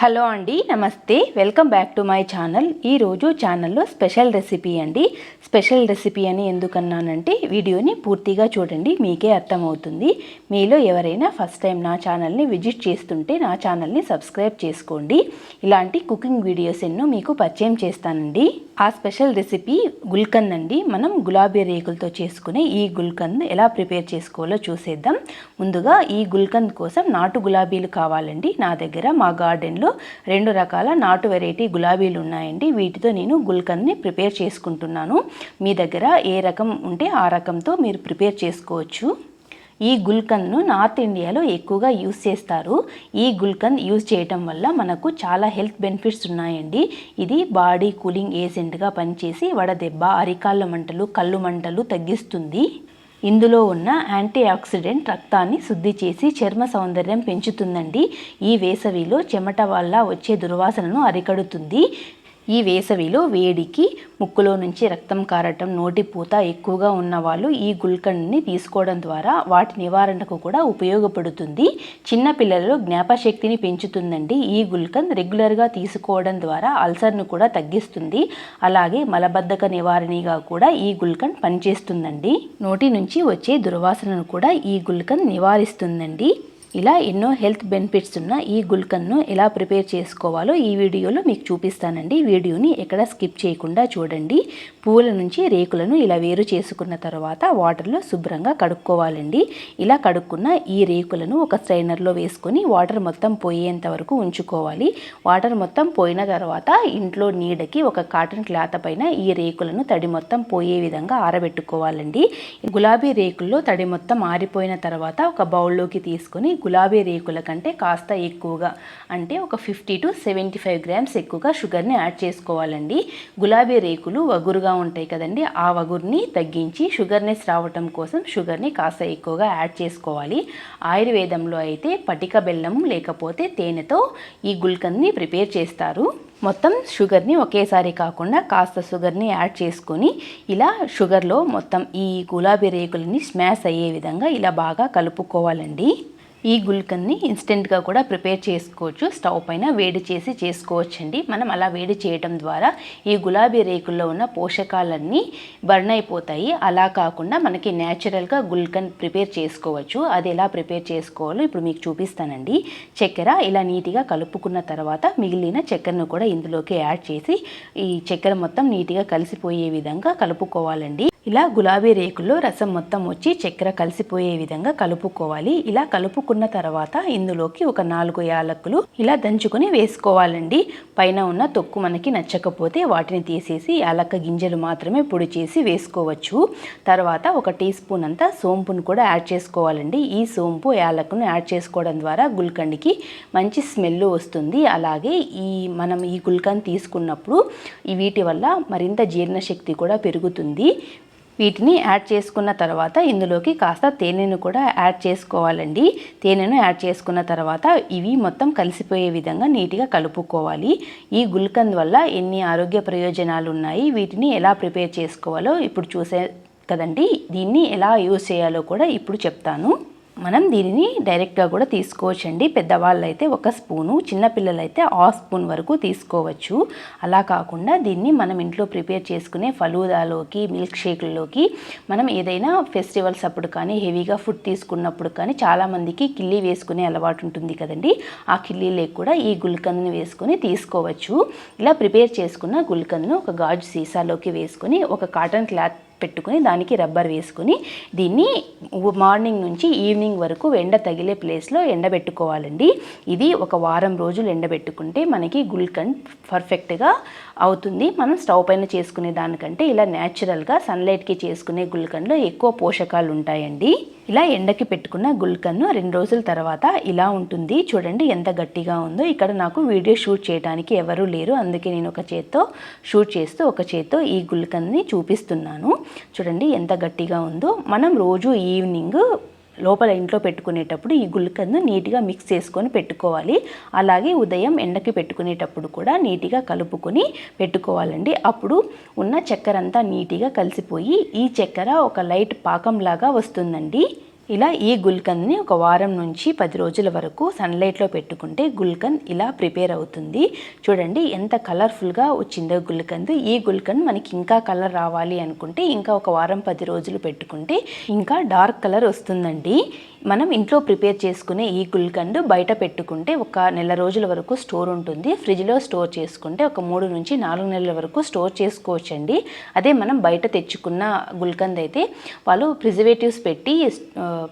Hello అండి నమస్తే. Welcome back to my channel. ఈరోజు ఛానల్లో స్పెషల్ రెసిపీ అండి. స్పెషల్ రెసిపీ అని ఎందుకన్నానంటే వీడియోని పూర్తిగా చూడండి మీకే అర్థమవుతుంది. మీలో ఎవరైనా ఫస్ట్ టైం నా ఛానల్ని విజిట్ చేస్తుంటే నా ఛానల్ని సబ్స్క్రైబ్ చేసుకోండి. ఇలాంటి కుకింగ్ వీడియోస్ ఎన్నో మీకు పరిచయం చేస్తానండి. ఆ స్పెషల్ రెసిపీ గుల్కంద్ అండి. మనం గులాబీ రేకులతో చేసుకునే ఈ గుల్కంద్ ఎలా ప్రిపేర్ చేసుకోవాలో చూసేద్దాం. ముందుగా ఈ గుల్కంద్ కోసం నాటు గులాబీలు కావాలండి. నా దగ్గర మా గార్డెన్లో రెండు రకాల నాటు వెరైటీ గులాబీలు ఉన్నాయండి. వీటితో నేను గుల్కంద్ని ప్రిపేర్ చేసుకుంటున్నాను. మీ దగ్గర ఏ రకం ఉంటే ఆ రకంతో మీరు ప్రిపేర్ చేసుకోవచ్చు. ఈ గుల్కన్ను నార్త్ ఇండియాలో ఎక్కువగా యూస్ చేస్తారు. ఈ గుల్కంద్ యూస్ చేయటం వల్ల మనకు చాలా హెల్త్ బెనిఫిట్స్ ఉన్నాయండి. ఇది బాడీ కూలింగ్ ఏజెంట్గా పనిచేసి వడదెబ్బ అరికాళ్ళ మంటలు కళ్ళు మంటలు తగ్గిస్తుంది. ఇందులో ఉన్న యాంటీ ఆక్సిడెంట్ రక్తాన్ని శుద్ధి చేసి చర్మ సౌందర్యం పెంచుతుందండి. ఈ వేసవిలో చెమట వల్ల వచ్చే దుర్వాసనను అరికడుతుంది. ఈ వేసవిలో వేడికి ముక్కులో నుంచి రక్తం కారటం నోటి పూత ఎక్కువగా ఉన్న వాళ్ళు ఈ గుల్కండ్ని తీసుకోవడం ద్వారా వాటి నివారణకు కూడా ఉపయోగపడుతుంది. చిన్నపిల్లలలో జ్ఞాపశక్తిని పెంచుతుందండి. ఈ గుల్కంద్ రెగ్యులర్గా తీసుకోవడం ద్వారా అల్సర్ను కూడా తగ్గిస్తుంది. అలాగే మలబద్ధక నివారణగా కూడా ఈ గుల్కండ్ పనిచేస్తుందండి. నోటి నుంచి వచ్చే దుర్వాసనను కూడా ఈ గుల్కంద్ నివారిస్తుందండి. ఇలా ఎన్నో హెల్త్ బెనిఫిట్స్ ఉన్న ఈ గుల్కన్ను ఎలా ప్రిపేర్ చేసుకోవాలో ఈ వీడియోలో మీకు చూపిస్తానండి. వీడియోని ఎక్కడ స్కిప్ చేయకుండా చూడండి. పువ్వుల నుంచి రేకులను ఇలా వేరు చేసుకున్న తర్వాత వాటర్లో శుభ్రంగా కడుక్కోవాలండి. ఇలా కడుక్కున్న ఈ రేకులను ఒక స్ట్రైనర్లో వేసుకొని వాటర్ మొత్తం పోయేంత వరకు ఉంచుకోవాలి. వాటర్ మొత్తం పోయిన తర్వాత ఇంట్లో నీడకి ఒక కాటన్ క్లాత్ పైన ఈ రేకులను తడి మొత్తం పోయే విధంగా ఆరబెట్టుకోవాలండి. గులాబీ రేకుల్లో తడి మొత్తం ఆరిపోయిన తర్వాత ఒక బౌల్లోకి తీసుకొని గులాబీ రేకుల కంటే కాస్త ఎక్కువగా అంటే ఒక fifty to seventy five grams ఎక్కువగా షుగర్ని యాడ్ చేసుకోవాలండి. గులాబీ రేకులు వగురుగా ఉంటాయి కదండి ఆ వగురుని తగ్గించి షుగర్నెస్ రావటం కోసం షుగర్ని కాస్త ఎక్కువగా యాడ్ చేసుకోవాలి. ఆయుర్వేదంలో అయితే పటిక బెల్లం లేకపోతే తేనెతో ఈ గుల్కంద్ని ప్రిపేర్ చేస్తారు. మొత్తం షుగర్ని ఒకేసారి కాకుండా కాస్త షుగర్ని యాడ్ చేసుకొని ఇలా షుగర్లో మొత్తం ఈ గులాబీ రేకులని స్మాష్ అయ్యే విధంగా ఇలా బాగా కలుపుకోవాలండి. ఈ గుల్కన్ని ఇన్స్టెంట్గా కూడా ప్రిపేర్ చేసుకోవచ్చు. స్టవ్ పైన వేడి చేసి చేసుకోవచ్చండి. మనం అలా వేడి చేయటం ద్వారా ఈ గులాబీ రేకుల్లో ఉన్న పోషకాలన్నీ బర్న్ అయిపోతాయి. అలా కాకుండా మనకి న్యాచురల్గా గుల్కన్ ప్రిపేర్ చేసుకోవచ్చు. అది ఎలా ప్రిపేర్ చేసుకోవాలో ఇప్పుడు మీకు చూపిస్తానండి. చక్కెర ఇలా నీట్గా కలుపుకున్న తర్వాత మిగిలిన చక్కెరను కూడా ఇందులోకి యాడ్ చేసి ఈ చక్కెర మొత్తం నీట్గా కలిసిపోయే విధంగా కలుపుకోవాలండి. ఇలా గులాబీ రేకుల్లో రసం మొత్తం వచ్చి చక్కెర కలిసిపోయే విధంగా కలుపుకోవాలి. ఇలా కలుపుకున్న తర్వాత ఇందులోకి ఒక నాలుగు యాలక్కులు ఇలా దంచుకొని వేసుకోవాలండి. పైన ఉన్న తొక్కు మనకి నచ్చకపోతే వాటిని తీసేసి యాలక్క గింజలు మాత్రమే పొడి చేసి వేసుకోవచ్చు. తర్వాత ఒక టీ స్పూన్ అంతా సోంపును కూడా యాడ్ చేసుకోవాలండి. ఈ సోంపు యాలకును యాడ్ చేసుకోవడం ద్వారా గుల్కండికి మంచి స్మెల్ వస్తుంది. అలాగే ఈ మనం ఈ గుల్కన్ తీసుకున్నప్పుడు వీటి వల్ల మరింత జీర్ణశక్తి కూడా పెరుగుతుంది. వీటిని యాడ్ చేసుకున్న తర్వాత ఇందులోకి కాస్త తేనెను కూడా యాడ్ చేసుకోవాలండి. తేనెను యాడ్ చేసుకున్న తర్వాత ఇవి మొత్తం కలిసిపోయే విధంగా నీట్గా కలుపుకోవాలి. ఈ గుల్కంద్ వల్ల ఎన్ని ఆరోగ్య ప్రయోజనాలు ఉన్నాయి వీటిని ఎలా ప్రిపేర్ చేసుకోవాలో ఇప్పుడు చూసే కదండి. దీన్ని ఎలా యూజ్ చేయాలో కూడా ఇప్పుడు చెప్తాను. మనం దీనిని డైరెక్ట్గా కూడా తీసుకోవచ్చండి. పెద్దవాళ్ళు అయితే ఒక స్పూను చిన్నపిల్లలైతే హాఫ్ స్పూన్ వరకు తీసుకోవచ్చు. అలా కాకుండా దీన్ని మనం ఇంట్లో ప్రిపేర్ చేసుకునే ఫలూదాలోకి మిల్క్ షేక్లలోకి మనం ఏదైనా ఫెస్టివల్స్ అప్పుడు కానీ హెవీగా ఫుడ్ తీసుకున్నప్పుడు కానీ చాలామందికి కిల్లీ వేసుకునే అలవాటు ఉంటుంది కదండి. ఆ కిల్లీలోకి కూడా ఈ గుల్కంద్ని వేసుకొని తీసుకోవచ్చు. ఇలా ప్రిపేర్ చేసుకున్న గుల్కందును ఒక గాజు సీసాలోకి వేసుకొని ఒక కాటన్ క్లాత్ పెట్టుకుని దానికి రబ్బర్ వేసుకుని దీన్ని మార్నింగ్ నుంచి ఈవినింగ్ వరకు ఎండ తగిలే ప్లేస్లో ఎండబెట్టుకోవాలండి. ఇది ఒక వారం రోజులు ఎండబెట్టుకుంటే మనకి గుల్కండ్ పర్ఫెక్ట్గా అవుతుంది. మనం స్టవ్ పైన చేసుకునే దానికంటే ఇలా న్యాచురల్గా సన్లైట్కి చేసుకునే గుల్కండ్లో ఎక్కువ పోషకాలు ఉంటాయండి ఇలా ఎండకి పెట్టుకున్న గుల్కన్ను రెండు రోజుల తర్వాత ఇలా ఉంటుంది. చూడండి ఎంత గట్టిగా ఉందో. ఇక్కడ నాకు వీడియో షూట్ చేయడానికి ఎవరూ లేరు. అందుకే నేను ఒక చేత్తో షూట్ చేస్తూ ఒక చేత్తో ఈ గుల్కన్ని చూపిస్తున్నాను. చూడండి ఎంత గట్టిగా ఉందో. మనం రోజు ఈవినింగ్ లోపల ఇంట్లో పెట్టుకునేటప్పుడు ఈ గుల్కందు నీట్గా మిక్స్ చేసుకొని పెట్టుకోవాలి. అలాగే ఉదయం ఎండకి పెట్టుకునేటప్పుడు కూడా నీట్గా కలుపుకొని పెట్టుకోవాలండి. అప్పుడు ఉన్న చక్కెర అంతా నీట్గా కలిసిపోయి ఈ చక్కెర ఒక లైట్ పాకంలాగా వస్తుందండి. ఇలా ఈ గుల్కంద్ని ఒక వారం నుంచి పది రోజుల వరకు సన్లైట్లో పెట్టుకుంటే గుల్కంద్ ఇలా ప్రిపేర్ అవుతుంది. చూడండి ఎంత కలర్ఫుల్గా వచ్చిందో గుల్కంద్. ఈ గుల్కంద్ మనకి ఇంకా కలర్ రావాలి అనుకుంటే ఇంకా ఒక వారం పది రోజులు పెట్టుకుంటే ఇంకా డార్క్ కలర్ వస్తుందండి. మనం ఇంట్లో ప్రిపేర్ చేసుకునే ఈ గుల్కండ్ బయట పెట్టుకుంటే ఒక నెల రోజుల వరకు స్టోర్ ఉంటుంది. ఫ్రిడ్జ్లో స్టోర్ చేసుకుంటే ఒక మూడు నుంచి నాలుగు నెలల వరకు స్టోర్ చేసుకోవచ్చండి. అదే మనం బయట తెచ్చుకున్న గుల్కంద్ అయితే వాళ్ళు ప్రిజర్వేటివ్స్ పెట్టి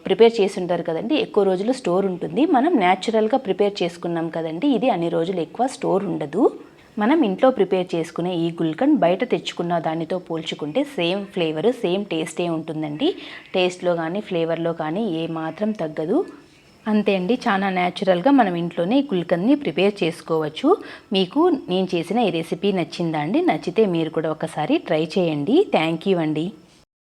ప్రిపేర్ చేసి ఉంటారు కదండి. ఎక్కువ రోజులు స్టోర్ ఉంటుంది. మనం న్యాచురల్గా ప్రిపేర్ చేసుకున్నాం కదండి. ఇది అన్ని రోజులు ఎక్కువ స్టోర్ ఉండదు. మనం ఇంట్లో ప్రిపేర్ చేసుకునే ఈ గుల్కన్ బయట తెచ్చుకున్న దానితో పోల్చుకుంటే సేమ్ ఫ్లేవర్ సేమ్ టేస్టే ఉంటుందండి. టేస్ట్లో కానీ ఫ్లేవర్లో కానీ ఏ మాత్రం తగ్గదు. అంతే అండి. చాలా న్యాచురల్గా మనం ఇంట్లోనే గుల్కన్ని ప్రిపేర్ చేసుకోవచ్చు. మీకు నేను చేసిన ఈ రెసిపీ నచ్చిందా అండి? నచ్చితే మీరు కూడా ఒకసారి ట్రై చేయండి. థ్యాంక్ యూ అండి.